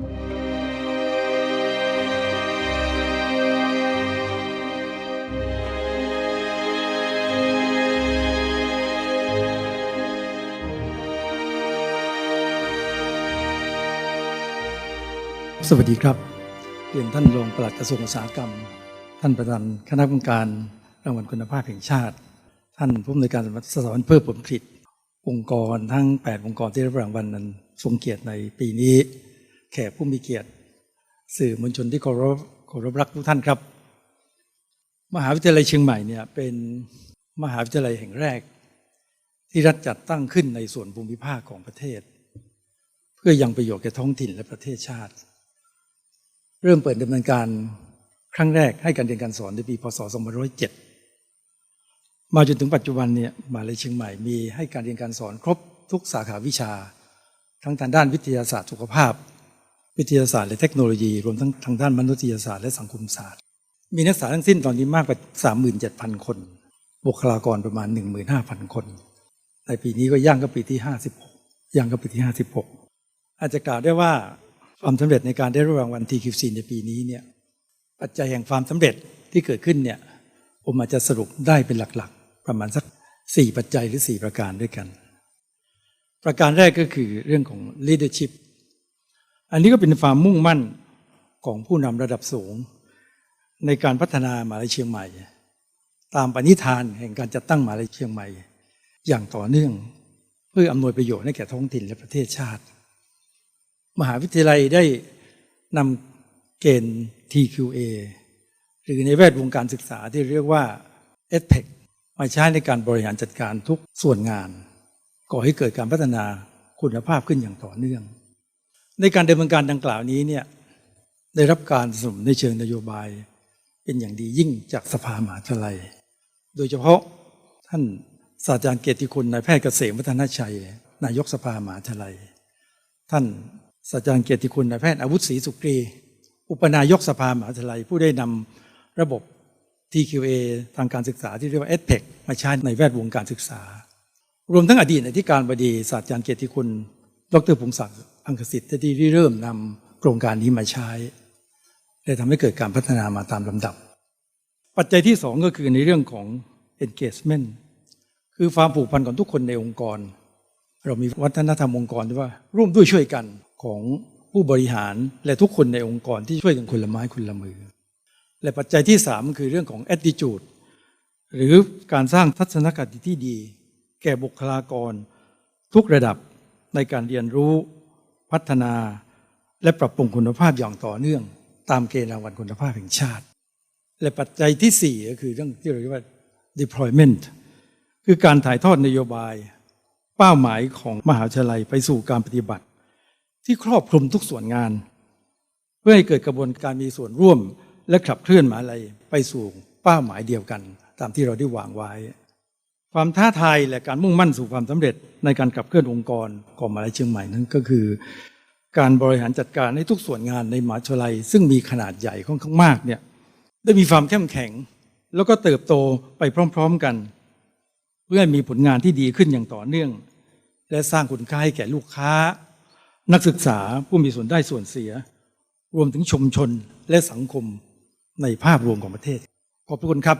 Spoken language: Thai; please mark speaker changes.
Speaker 1: สวัสดีครับเรียนท่านรองปลัดกระทรวงอุตสาหกรรม ท่านประธานคณะกรรมการรางวัลคุณภาพแห่งชาติ ท่านผู้อำนวยการสถาบันเพิ่มผลผลิตองค์กรทั้ง 8 องค์กรที่ได้รับรางวัลนั้นทรงเกียรติในปีนี้ แขกผู้มีเกียรติ สื่อมวลชนที่เคารพเคารพรักทุกท่านครับ มหาวิทยาลัยเชียงใหม่เนี่ยเป็นมหาวิทยาลัยแห่งแรก ที่รัฐจัดตั้งขึ้นในส่วนภูมิภาคของประเทศ เพื่อยังประโยชน์แก่ท้องถิ่นและประเทศชาติ เริ่มเปิดดำเนินการครั้งแรกให้การเรียนการสอนในปีพศ 2507 มาจนถึงปัจจุบันเนี่ยมหาลัยเชียงใหม่มีให้การเรียนการสอนครบทุกสาขาวิชา ทั้งทางด้านวิทยาศาสตร์สุขภาพ วิทยาศาสตร์และเทคโนโลยี รวมทั้งทางด้านมนุษยศาสตร์และสังคมศาสตร์ มีนักศึกษาทั้งสิ้นตอนนี้มากกว่า 37,000 คน บุคลากรประมาณ 15,000 คน ในปีนี้ก็ย่างก็ปีที่ 56 ย่างก็ปีที่ 56 อาจจะกล่าวได้ว่าความสำเร็จในการได้รับรางวัล TQC ในปีนี้เนี่ยปัจจัยแห่งความสำเร็จที่เกิดขึ้นเนี่ยผมอาจจะสรุปได้เป็นหลักๆ ประมาณสัก 4 ปัจจัยหรือ 4 ประการด้วยกัน ประการแรกก็คือเรื่องของ leadership อันนี้ก็เป็นความมุ่งมั่นของผู้นำระดับสูง ในการพัฒนามาลัยเชียงใหม่ ตามปณิธานแห่งการจัดตั้งมาลัยเชียงใหม่ อย่างต่อเนื่อง เพื่ออำนวยประโยชน์ให้แก่ท้องถิ่นและประเทศชาติ มหาวิทยาลัยได้นำเกณฑ์ TQA หรือในแวดวงการศึกษาที่เรียกว่า e d p e c มาใช้ในการบริหารจัดการทุกส่วนงาน ก่อให้เกิดการพัฒนาคุณภาพขึ้นอย่างต่อเนื่อง ในการดำเนินการดังกล่าวนี้เนี่ยได้รับการสนับสนุนในเชิงนโยบาย เป็นอย่างดียิ่งจากสภามหาวิทยาลัย โดยเฉพาะท่านศาสตราจารย์เกียรติคุณนายแพทย์เกษมวัฒนชัย นายกสภามหาวิทยาลัย ท่านศาสตราจารย์เกียรติคุณนายแพทย์อาวุธศรีสุกรี อุปนายกสภามหาวิทยาลัย ผู้ได้นำระบบ TQA ทางการศึกษาที่เรียกว่า EdPEC มาใช้ในแวดวงการศึกษา รวมทั้งอดีตอธิการบดีศาสตราจารย์เกียรติคุณ ดรพงศักดิ์ อังคสิทธิ์ที่เริ่มนำโครงการนี้มาใช้ ได้ทำให้เกิดการพัฒนามาตามลำดับ ปัจจัยที่สองก็คือในเรื่องของ engagement คือความผูกพันของทุกคนในองค์กร เรามีวัฒนธรรมองค์กรที่ว่าร่วมด้วยช่วยกันของผู้บริหารและทุกคนในองค์กรที่ช่วยกันคนละไม้คนละมือ และปัจจัยที่สามคือเรื่องของ attitude หรือการสร้างทัศนคติที่ดี แก่บุคลากร ทุกระดับในการเรียนรู้ พัฒนาและปรับปรุงคุณภาพอย่างต่อเนื่อง ตามเกณฑ์รางวัลคุณภาพแห่งชาติ และปัจจัยที่สี่ก็คือเรื่องที่เราเรียกว่า deployment คือการถ่ายทอดนโยบาย เป้าหมายของมหาวิทยาลัยไปสู่การปฏิบัติ ที่ครอบคลุมทุกส่วนงาน เพื่อให้เกิดกระบวนการมีส่วนร่วม และขับเคลื่อนมหาวิทยาลัยไปสู่เป้าหมายเดียวกัน ตามที่เราได้วางไว้ ความท้าทายและการมุ่งมั่นสู่ความสำเร็จในการขับเคลื่อนองค์กรของมหาวิทยาลัยเชียงใหม่นั้นก็คือ การบริหารจัดการให้ทุกส่วนงานในมหาวิทยาลัย ซึ่งมีขนาดใหญ่ค่อนข้างมากเนี่ยได้มีความเข้มแข็ง แล้วก็เติบโตไปพร้อม ๆกัน เพื่อให้มีผลงานที่ดีขึ้นอย่างต่อเนื่อง และสร้างคุณค่าให้แก่ลูกค้า นักศึกษาผู้มีส่วนได้ส่วนเสีย รวมถึงชุมชนและสังคมในภาพรวมของประเทศ ขอบพระคุณครับ